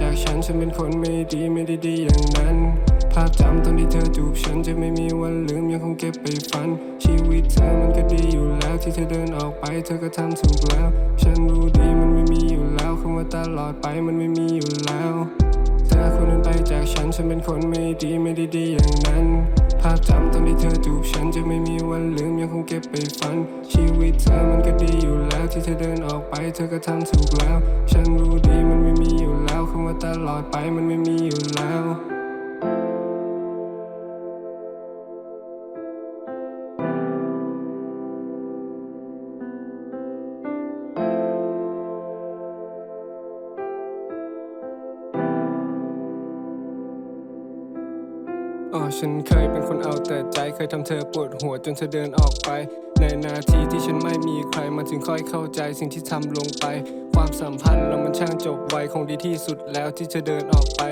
จากฉันฉันเป็นคนไม่ดีไม่ได้ดีอย่างนั้น ภาพจำตอนที่เธอจูบฉันจะไม่มีวันลืมยังคงเก็บไปฝัน ชีวิตเธอมันก็ดีอยู่แล้วที่เธอเดินออกไป เธอก็ทำถูกแล้ว ฉันรู้ดีมันไม่มีอยู่แล้วคำว่าตลอดไปมันไม่มีอยู่แล้วเธอคนนั้นไปจากฉันฉันเป็นคนไม่ดีไม่ได้ดีอย่างนั้นภาพจำตอนที่เธอจูบฉันจะไม่มีวันลืมยังคงเก็บไปฝัน ชีวิตเธอมันก็ดีอยู่แล้วที่เธอเดินออกไป เธอก็ทำถูกแล้ว ฉันรู้ดีมันไม่มีอยู่ำว่าตลอดไปมันไม่มีอยู่แล้วอ๋อฉันเคยเป็นคนเอาแต่ใจเคยทำเธอปวดหัวจนเธอเดินออกไป ในนาทีที่ฉันไม่มีใครมันจึงค่อยเข้าใจสิ่งที่ทำลงไป ความสัมพันธ์เรามันช่างจบไวคงดีที่สุดแล้วที่เธอเดินออกไป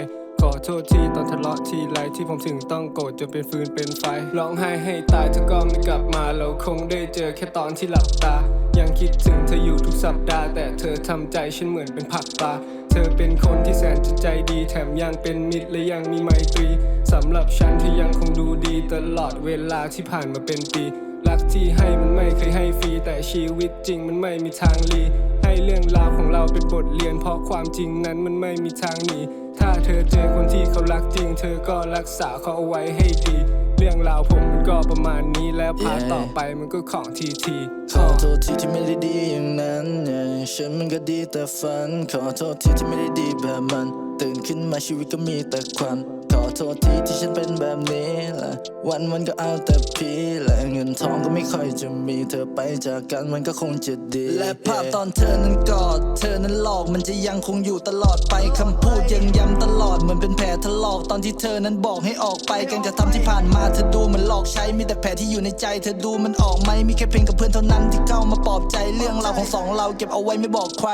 ขอโทษที่ตอนทะเลาะทีไรที่ผมถึงต้องโกรธจนเป็นฟืนเป็นไฟร้องไห้ให้ตายเธอก็ไม่กลับมาเราคงได้เจอแค่ตอนที่หลับตา ยังคิดถึงเธออยู่ทุกสัปดาห์ แต่เธอทำใจฉันเหมือนเป็นผักปลาเธอเป็นคนที่แสนจะใจดี แถมยังเป็นมิตรและยังมีไมตรีสำหรับฉันที่ยังคงดูดีตลอดเวลาที่ผ่านมาเป็นปี รักที่ให้มันไม่เคยให้ฟรี แต่ชีวิตจริงมันไม่มีทางลีให้เรื่องราวของเราเป็นบทเรียน เพราะความจริงนั้นมันไม่มีทางหนีถ้าเธอเจอคนที่เขารักจริง เธอก็รักษาเขาเอาไว้ให้ดี เรื่องราวผมมันก็ประมาณนี้แล้วพาร์ท Yeah ต่อไปมันก็ของทีทีขอโทษทีที่ไม่ได้ดีอย่างนั้น yeah ฉันมันก็ดีแต่ฝัน ขอโทษทีที่ไม่ได้ดีแบบมัน ตื่นขึ้นมาชีวิตก็มีแต่ควันข อโทษทีที่ฉันเป็นแบบนี้แหละวันวันๆก็เอาแต่พีและเงินทองก็ไม่ค่อยจะมีเธอไปจากกันมันก็คงจะดี และภาพตอนเธอนั้นกอด เธอนั้นหลอกมันจะยังคงอยู่ตลอดไปคำพูดยังย้ำตลอดเหมือนเป็นแผลถลอกตอนที่เธอนั้นบอกให้ออกไปการกระทำที่ผ่านมาเธอดูเหมือนหลอกใช้มีแต่แผลที่อยู่ในใจเธอดูมันออกไหมมีแค่เพียงกับเพื่อนเท่านั้นที่เข้ามาปลอบใจเรื่องราวของสองเราเก็บเอาไว้ไม่บอกใคร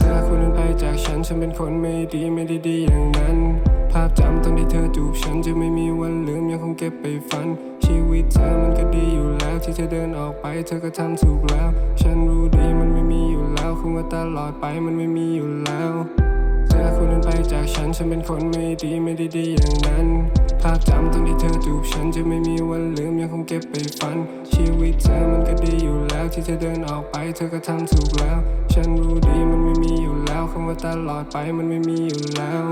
เธอคนนั้นไปจากฉันฉันเป็นคนไม่ดีไม่ได้ดีอย่างนั้น ภาพจำตอนที่เธอจูบฉันจะไม่มีวันลืมยังคงเก็บไปฝัน ชีวิตเธอมันก็ดีอยู่แล้วที่เธอเดินออกไป เธอก็ทำถูกแล้ว ฉันรู้ดีมันไม่มีอยู่แล้วคำว่าตลอดไปมันไม่มีอยู่แล้วเธอคนนั้นไปจากฉันฉันเป็นคนไม่ดีไม่ได้ดีอย่างนั้น ภาพจำตอนที่เธอจูบฉันจะไม่มีวันลืมยังคงเก็บไปฝัน ชีวิตเธอมันก็ดีอยู่แล้วที่เธอเดินออกไป เธอก็ทำถูกแล้ว ฉันรู้ดีมันไม่มีอยู่แล้วคำว่าตลอดไปมันไม่มีอยู่แล้ว